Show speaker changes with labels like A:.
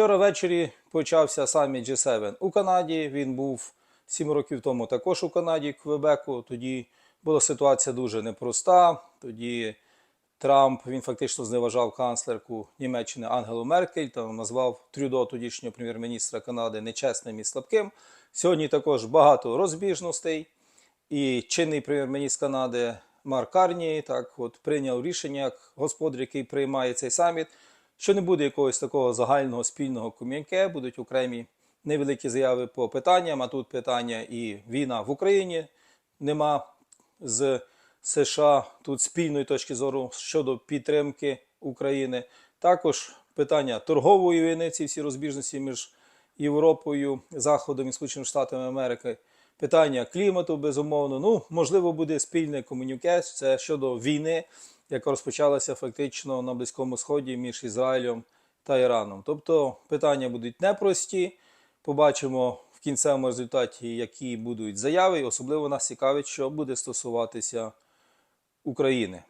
A: Вчора ввечері почався саміт G7 у Канаді. Він був 7 років тому також у Канаді, Квебеку. Тоді була ситуація дуже непроста. Тоді Трамп він фактично зневажав канцлерку Німеччини Ангелу Меркель та назвав Трюдо, тодішнього прем'єр-міністра Канади, нечесним і слабким. Сьогодні також багато розбіжностей. І чинний прем'єр-міністр Канади Марк Карні так от прийняв рішення, як господар, який приймає цей саміт, що не буде якогось такого загального спільного ком'янке, будуть окремі невеликі заяви по питанням. А тут питання і війна в Україні нема з США тут спільної точки зору щодо підтримки України. Також питання торгової війни, ці всі розбіжності між Європою, Заходом і Сполученими Штатами Америки. Питання клімату, безумовно. Ну, можливо, буде спільне комунюке. Це щодо війни, яка розпочалася фактично на Близькому Сході між Ізраїлем та Іраном. Тобто питання будуть непрості. Побачимо в кінцевому результаті, які будуть заяви. І особливо нас цікавить, що буде стосуватися України.